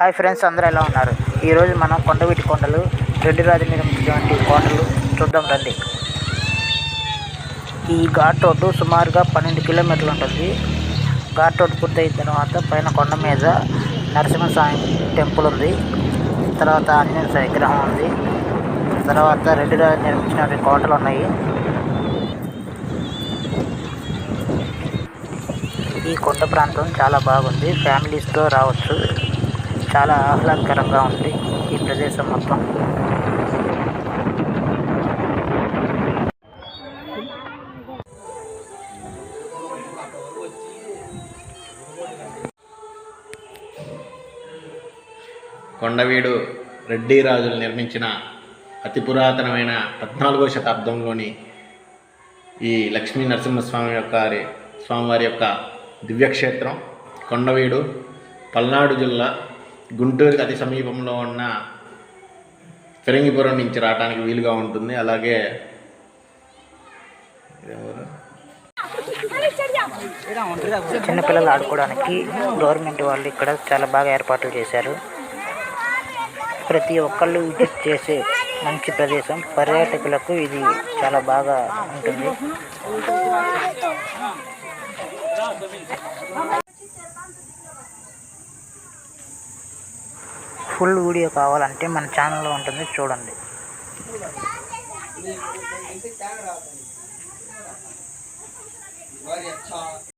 Hi friends అందరూ ఎలా ఉన్నారు? ఈరోజు మనం కొండవీటి కొండలు రెండు రాజు నిర్మించినటువంటి కొండలు చూద్దాం రండి. ఈ ఘాట్ రోడ్డు సుమారుగా పన్నెండు కిలోమీటర్లు ఉంటుంది. ఘాట్ రోడ్డు పూర్తయిన తర్వాత పైన కొండ మీద నరసింహస్వామి టెంపుల్ ఉంది. తర్వాత ఆంజనేయ స్వామి విగ్రహం ఉంది. తర్వాత రెండు రాజు నిర్మించినటువంటి కోటలు ఉన్నాయి. ఈ కొండ ప్రాంతం చాలా బాగుంది. ఫ్యామిలీస్తో రావచ్చు. చాలా ఆహ్లాదకరంగా ఉంది ఈ ప్రదేశం మొత్తం. కొండవీడు రెడ్డి రాజులు నిర్మించిన అతి పురాతనమైన పద్నాలుగో శతాబ్దంలోని ఈ లక్ష్మీ నరసింహస్వామి యొక్క స్వామివారి యొక్క దివ్యక్షేత్రం. కొండవీడు పల్నాడు జిల్లా గుంటూరుకి అతి సమీపంలో ఉన్న ఫిరంగిపురం నుంచి రావడానికి వీలుగా ఉంటుంది. అలాగే చిన్నపిల్లలు ఆడుకోవడానికి గవర్నమెంట్ వాళ్ళు ఇక్కడ చాలా బాగా ఏర్పాట్లు చేశారు. ప్రతి ఒక్కళ్ళు విజిట్ చేసే మంచి ప్రదేశం. పర్యాటకులకు ఇది చాలా బాగా ఉంటుంది. ఫుల్ వీడియో కావాలంటే మన ఛానల్లో ఉంటుంది చూడండి.